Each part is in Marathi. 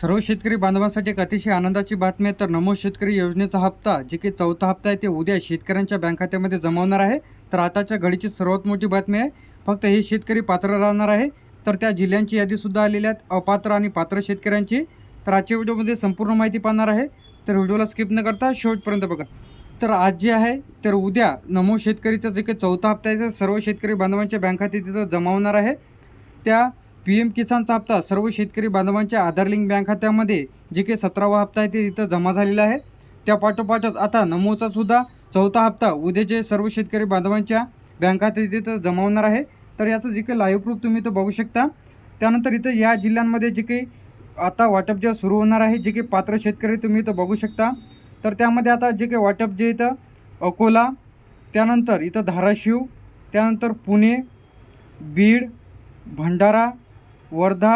सर्व शेतकरी बांधवांसाठी एक अतिशय आनंदाची बातमी आहे. तर नमो शेतकरी योजनेचा हप्ता जे की चौथा हप्ता आहे ते उद्या शेतकऱ्यांच्या बँक खात्यामध्ये जमावणार आहे. तर आताच्या घडीची सर्वात मोठी बातमी आहे. फक्त हे शेतकरी पात्र राहणार आहे. तर त्या जिल्ह्यांची यादीसुद्धा आलेली आहेत. अपात्र आणि पात्र शेतकऱ्यांची. तर आजच्या व्हिडिओमध्ये संपूर्ण माहिती पाहणार आहे. तर व्हिडिओला स्किप न करता शेवटपर्यंत बघा. तर आज जे आहे तर उद्या नमो शेतकरीचा जे काही चौथा हप्ता आहे सर्व शेतकरी बांधवांच्या बँक खाते तिथं जमावणार आहे. त्या पी एम किसानचा हप्ता सर्व शेतकरी बांधवांच्या आधार लिंक बँक खात्यामध्ये जे काही सतरावा हप्ता आहे ते इथं जमा झालेला आहे. त्या पाठोपाठच आता नमोचा सुद्धा चौथा हप्ता उद्याचे सर्व शेतकरी बांधवांच्या बँक खात्यात तिथं जमा होणार आहे. तर याचं जे काही लाईव्ह प्रूफ तुम्ही इथं बघू शकता. त्यानंतर इथं या जिल्ह्यांमध्ये जे काही आता वाटप जे सुरू होणार आहे जे काही पात्र शेतकरी तुम्ही इथं बघू शकता. तर त्यामध्ये आता जे काही वाटप जे इथं अकोला त्यानंतर इथं धाराशिव त्यानंतर पुणे बीड भंडारा वर्धा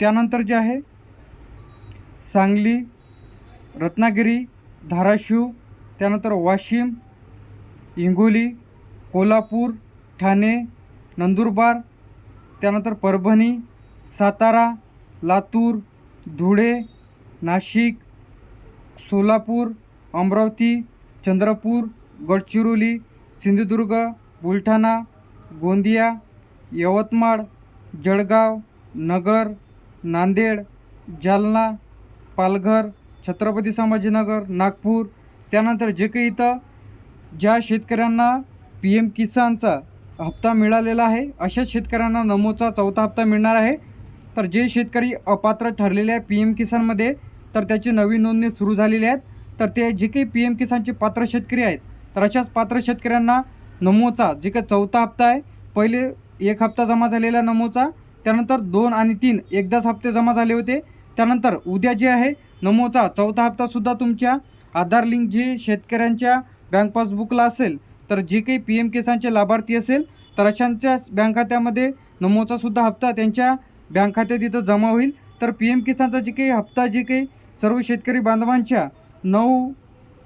त्यानंतर जे आहे सांगली रत्नागिरी धाराशिव त्यानंतर वाशिम हिंगोली कोल्हापूर ठाणे नंदुरबार त्यानंतर परभणी सातारा लातूर धुळे नाशिक सोलापूर अमरावती चंद्रपूर गडचिरोली सिंधुदुर्ग बुलढाणा गोंदिया यवतमाळ जळगाव नगर नांदेड जालना पालघर छत्रपती संभाजीनगर नागपूर त्यानंतर जे काही इथं ज्या शेतकऱ्यांना पी एम किसानचा हप्ता मिळालेला आहे अशाच शेतकऱ्यांना नमोचा चौथा हप्ता मिळणार आहे. तर जे शेतकरी अपात्र ठरलेले आहे पी एम किसानमध्ये तर त्याची नवीन नोंदणी सुरू झालेली आहेत. तर ते जे काही पी एम किसानचे पात्र शेतकरी आहेत तर अशाच पात्र शेतकऱ्यांना नमोचा जे काही चौथा हप्ता आहे पहिले एक हप्ता जमा झालेला नमोचा त्यानंतर दोन आणि तीन एकदाच हप्ते जमा झाले होते. त्यानंतर उद्या जे आहे नमोचा चौथा हप्तासुद्धा तुमच्या आधार लिंक जे शेतकऱ्यांच्या बँक पासबुकला असेल तर जे काही पी एम किसानचे लाभार्थी असेल तर अशांच्या बँक खात्यामध्ये नमोचासुद्धा हप्ता त्यांच्या बँक खात्यात इथं जमा होईल. तर पी एम किसानचा जे काही हप्ता जे काही सर्व शेतकरी बांधवांच्या नऊ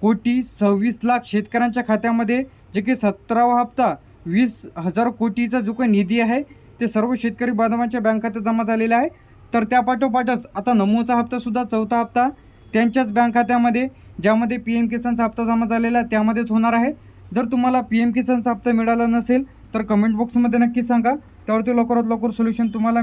कोटी सव्वीस लाख शेतकऱ्यांच्या खात्यामध्ये जे काही सतरावा हप्ता वीस हजार कोटीचा जो काही निधी आहे ते सर्व शेतकरी बदामाच्या बँक खात्यात जमा झालेला आहे. तर त्या पाठोपाठच आता नमोचा हप्तासुद्धा चौथा हप्ता त्यांच्याच बँक खात्यामध्ये ज्यामध्ये पी एम किसानचा हप्ता जमा झालेला आहे त्यामध्येच होणार आहे. जर तुम्हाला पी एम किसानचा हप्ता मिळाला नसेल तर कमेंट बॉक्समध्ये नक्की सांगा. त्यावरती लवकरात लवकर सोल्युशन तुम्हाला